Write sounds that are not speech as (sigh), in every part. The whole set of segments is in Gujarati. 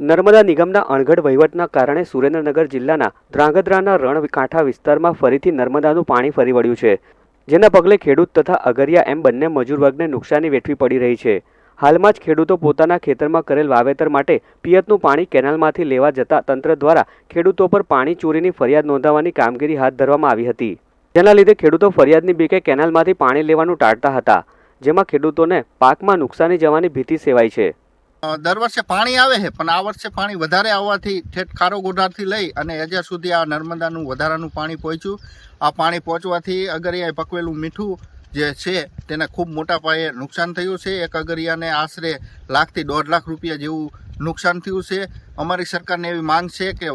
નર્મદા નિગમના અણઘડ વહીવટના કારણે સુરેન્દ્રનગર જિલ્લાના ધ્રાંગધ્રાના રણકાંઠા વિસ્તારમાં ફરીથી નર્મદાનું પાણી ફરી વળ્યું છે, જેના પગલે ખેડૂત તથા અગરિયા એમ બંને મજૂર વર્ગને નુકસાની વેઠવી પડી રહી છે. હાલમાં જ ખેડૂતો પોતાના ખેતરમાં કરેલ વાવેતર માટે પિયતનું પાણી કેનાલમાંથી લેવા જતા તંત્ર દ્વારા ખેડૂતો પર પાણી ચોરીની ફરિયાદ નોંધાવવાની કામગીરી હાથ ધરવામાં આવી હતી. જેના લીધે ખેડૂતો ફરિયાદની બીકે કેનાલમાંથી પાણી લેવાનું ટાળતા હતા, જેમાં ખેડૂતોને પાકમાં નુકસાની જવાની ભીતિ સેવાય છે. દર વર્ષે પાણી આવે છે, પણ આ વર્ષે પાણી વધારે આવવાથી ઠેઠ ખારો ગોઢારથી લઈ અને અજ્યાં સુધી આ નર્મદાનું વધારાનું પાણી પહોંચ્યું. આ પાણી પહોંચવાથી અગરિયાએ પકવેલું મીઠું જે છે, તેના ખૂબ મોટા પાયે નુકસાન થયું છે. એક અગરિયાને આશરે લાખથી દોઢ લાખ રૂપિયા જેવું નુકસાન થયું છે. અમારી સરકારને એવી માંગ છે કે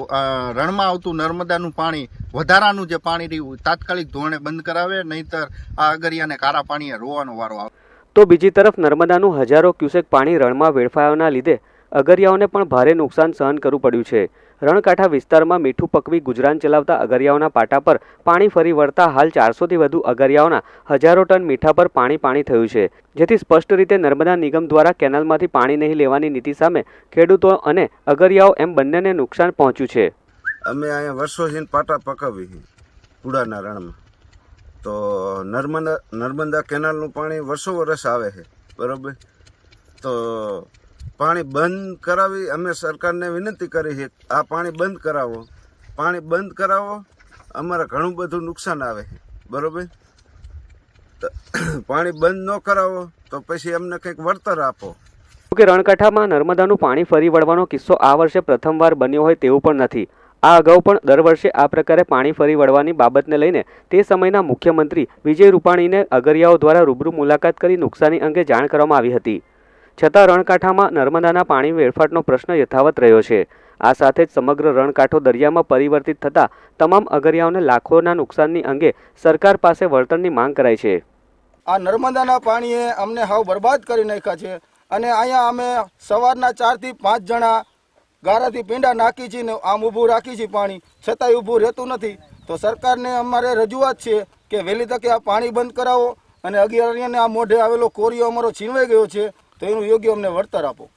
રણમાં આવતું નર્મદાનું પાણી, વધારાનું જે પાણી રહ્યું, તાત્કાલિક ધોરણે બંધ કરાવે, નહીંતર આ અગરિયાને કારા પાણીએ રોવાનો વારો આવે. તો બીજી તરફ નર્મદાનું હજારો ક્યુસેક પાણી રણમાં વેડફાયાના લીધે અગરિયાઓને પણ ભારે નુકસાન સહન કરવું પડ્યું છે. રણકાંઠા વિસ્તારમાં મીઠું પકવી ગુજરાન ચલાવતા અગરિયાઓના પાટા પર પાણી ફરી વળતા હાલ ચારસોથી વધુ અગરિયાઓના હજારો ટન મીઠા પર પાણી પાણી થયું છે. જેથી સ્પષ્ટ રીતે નર્મદા નિગમ દ્વારા કેનાલમાંથી પાણી નહીં લેવાની નીતિ સામે ખેડૂતો અને અગરિયાઓ એમ બંનેને નુકસાન પહોંચ્યું છે. અમે અહીંયા વર્ષોથી પાટા પકાવી કુડાના રણમાં. તો નર્મદા નર્મદા કેનાલનું પાણી વર્ષો વર્ષ આવે છે, બરોબર? તો પાણી બંધ કરાવી અમે સરકારને વિનંતી કરી છે, આ પાણી બંધ કરાવો. પાણી બંધ કરાવો, અમારે ઘણું બધું નુકસાન આવે બરાબર? (clears throat) પાણી બંધ ન કરાવો, તો પછી અમને કંઈક વળતર આપો. કે રણકાંઠામાં નર્મદાનું પાણી ફરી વળવાનો કિસ્સો આ વર્ષે પ્રથમવાર બન્યો હોય તેવું પણ નથી. આ અગાઉ પણ દર વર્ષે આ પ્રકારે પાણી ફરી વળવાની બાબતને લઈને તે સમયના મુખ્યમંત્રી વિજય રૂપાણીને અગરિયાઓ દ્વારા રૂબરૂ મુલાકાત કરી નુકસાની અંગે જાણ કરવામાં આવી હતી. છતાં રણકાંઠામાં નર્મદાના પાણી વેડફાટનો પ્રશ્ન યથાવત રહ્યો છે. આ સાથે જ સમગ્ર રણકાંઠો દરિયામાં પરિવર્તિત થતાં તમામ અગરિયાઓને લાખોના નુકસાનની અંગે સરકાર પાસે વળતરની માંગ કરાઈ છે. આ નર્મદાના પાણીએ અમને હાવ બરબાદ કરી નાખ્યા છે અને અહીંયા અમે સવારના ચારથી પાંચ જણા ગારાથી પીંડા નાખી છીએ ને આમ ઊભું રાખી છીએ પાણી. છતાંય ઊભું રહેતું નથી. તો સરકારને અમારે રજૂઆત છે કે વહેલી તકે આ પાણી બંધ કરાવો અને અગિયારને આ મોઢે આવેલો કોરિયો અમારો છીનવાઈ ગયો છે. તો એનું યોગ્ય અમને વળતર આપો.